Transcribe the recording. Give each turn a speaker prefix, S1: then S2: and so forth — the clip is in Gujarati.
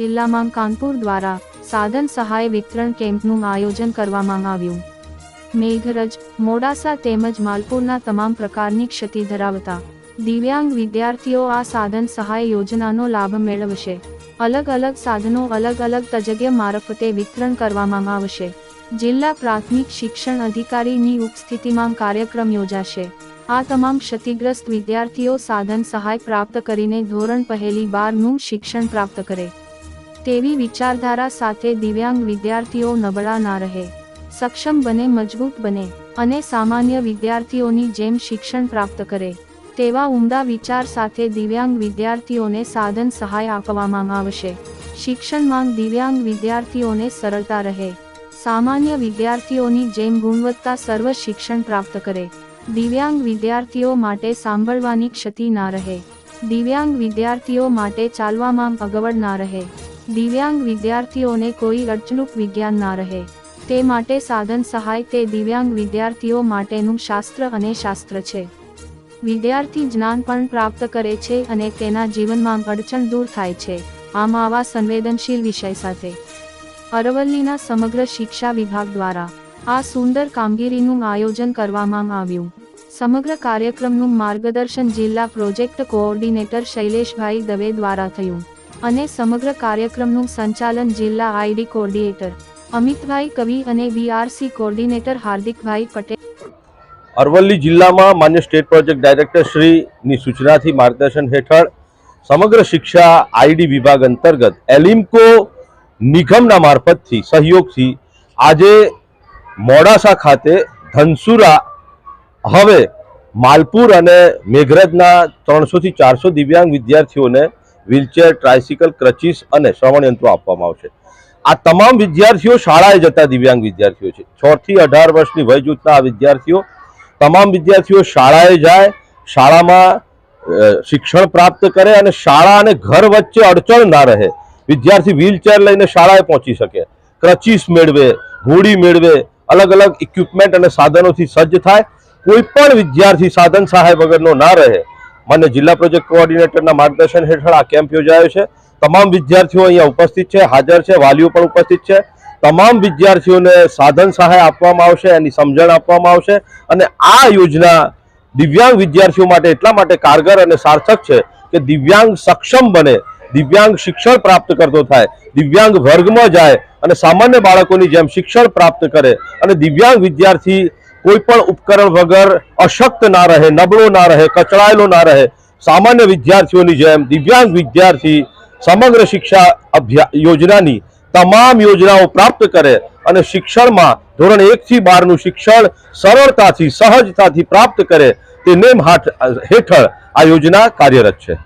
S1: જિલ્લામાં કાનપુર દ્વારા સાધન સહાય વિતરણ કેમ્પનું આયોજન કરવામાં આવ્યું. મેઘરજ, મોડાસા તેમજ માલપુરના તમામ પ્રકારની ક્ષતિ ધરાવતા દિવ્યાંગ વિદ્યાર્થીઓ આ સાધન સહાય યોજનાનો લાભ મેળવશે. અલગ અલગ સાધનો અલગ અલગ તજજ્ઞ મારફતે વિતરણ કરવામાં આવશે. જિલ્લા પ્રાથમિક શિક્ષણ અધિકારીની ઉપસ્થિતિમાં કાર્યક્રમ યોજાશે. આ તમામ ક્ષતિગ્રસ્ત વિદ્યાર્થીઓ સાધન સહાય પ્રાપ્ત કરીને ધોરણ પહેલી બારનું શિક્ષણ પ્રાપ્ત કરે. તેવી વિચારધારા સાથે દિવ્યાંગ વિદ્યાર્થીઓ નબળા ના રહે. સક્ષમ બને, મજબૂત બને અને સામાન્ય વિદ્યાર્થીઓની જેમ શિક્ષણ પ્રાપ્ત કરે. તેવા ઉમદા વિચાર સાથે દિવ્યાંગ વિદ્યાર્થીઓને સાધન સહાય આપવામાં આવશે. શિક્ષણમાં દિવ્યાંગ વિદ્યાર્થીઓને સરળતા રહે. સામાન્ય વિદ્યાર્થીઓની જેમ ગુણવત્તા સર્વ શિક્ષણ પ્રાપ્ત કરે. દિવ્યાંગ વિદ્યાર્થીઓ માટે સાંભળવાની ક્ષતિ ના રહે. દિવ્યાંગ વિદ્યાર્થીઓ માટે ચાલવામાં અગવડ ના રહે. દિવ્યાંગ વિદ્યાર્થીઓને કોઈ અડચણૂક વિજ્ઞાન ના રહે. તે માટે સાધન સહાય તે દિવ્યાંગ વિદ્યાર્થીઓ માટેનું શાસ્ત્ર અને શાસ્ત્ર છે. વિદ્યાર્થી જ્ઞાન પણ પ્રાપ્ત કરે છે અને તેના જીવનમાં અડચણ દૂર થાય છે. આમ આવા સંવેદનશીલ વિષય સાથે. અરવલ્લીના સમગ્ર શિક્ષા વિભાગ દ્વારા આ સુંદર કામગીરીનું આયોજન કરવામાં આવ્યું. સમગ્ર કાર્યક્રમનું માર્ગદર્શન જિલ્લા પ્રોજેક્ટ કોઓર્ડિનેટર શૈલેષભાઈ દવે દ્વારા થયું. અને સમગ્ર કાર્યક્રમનું સંચાલન જિલ્લા આઈડી કોર્ડિનેટર અમિતભાઈ કવિ અને વીઆરસી કોર્ડિનેટર હાર્દિકભાઈ પટેલ.
S2: અરવલ્લી જિલ્લામાં માન્ય સ્ટેટ પ્રોજેક્ટ ડાયરેક્ટર શ્રીની સૂચનાથી માર્ગદર્શન હેઠળ સમગ્ર શિક્ષા આઈડી વિભાગ અંતર્ગત એલિમ્કો નિગમના મારફતથી સહયોગથી આજે મોડાસા ખાતે ધનસુરા, હવે માલપુર અને મેઘરજના ત્રણસોથી ચારસો દિવ્યાંગ વિદ્યાર્થીઓને વ્હીલચેર ટ્રાયસિકલ ક્રચીસ અને શ્રવણ યંત્રો આપવામાં આવશે. આ તમામ વિદ્યાર્થીઓ શાળાએ જતા દિવ્યાંગ વિદ્યાર્થીઓ છે. છ થી અઢાર વર્ષની વય જૂથના આ વિદ્યાર્થીઓ, તમામ વિદ્યાર્થીઓ શાળાએ જાય, શાળામાં શિક્ષણ પ્રાપ્ત કરે અને શાળા અને ઘર વચ્ચે અડચણ ના રહે. વિદ્યાર્થી વ્હીલચેર લઈને શાળાએ પહોંચી શકે. ક્રચીસ મેળવે ઘોડી મેળવે અલગ અલગ ઇક્વિપમેન્ટ અને સાધનોથી સજ્જ થાય. કોઈ પણ વિદ્યાર્થી સાધન સહાય વગરનો ના રહે. મને જિલ્લા પ્રોજેક્ટ કોઓર્ડિનેટરના માર્ગદર્શન હેઠળ આ કેમ્પ યોજાયો છે. તમામ વિદ્યાર્થીઓ અહીંયા ઉપસ્થિત છે, હાજર છે, વાલીઓ પણ ઉપસ્થિત છે. તમામ વિદ્યાર્થીઓને સાધન સહાય આપવામાં આવશે, એની સમજણ આપવામાં આવશે અને આ યોજના દિવ્યાંગ વિદ્યાર્થીઓ માટે એટલા માટે કારગર અને સાર્થક છે કે દિવ્યાંગ સક્ષમ બને, દિવ્યાંગ શિક્ષણ પ્રાપ્ત કરતો થાય, દિવ્યાંગ વર્ગમાં જાય અને સામાન્ય બાળકોની જેમ શિક્ષણ પ્રાપ્ત કરે અને દિવ્યાંગ વિદ્યાર્થી કોઈ પણ ઉપકરણ વગર અશક્ત ના રહે, નબળો ના રહે, કચડાયેલો ના રહે, સામાન્ય વિદ્યાર્થીઓની જેમ દિવ્યાંગ વિદ્યાર્થી સમગ્ર શિક્ષા યોજનાની તમામ યોજનાઓ પ્રાપ્ત કરે અને શિક્ષણમાં ધોરણ એકથી બારનું શિક્ષણ સરળતાથી, સહજતાથી પ્રાપ્ત કરે, તે નેમ હેઠળ આ યોજના કાર્યરત છે.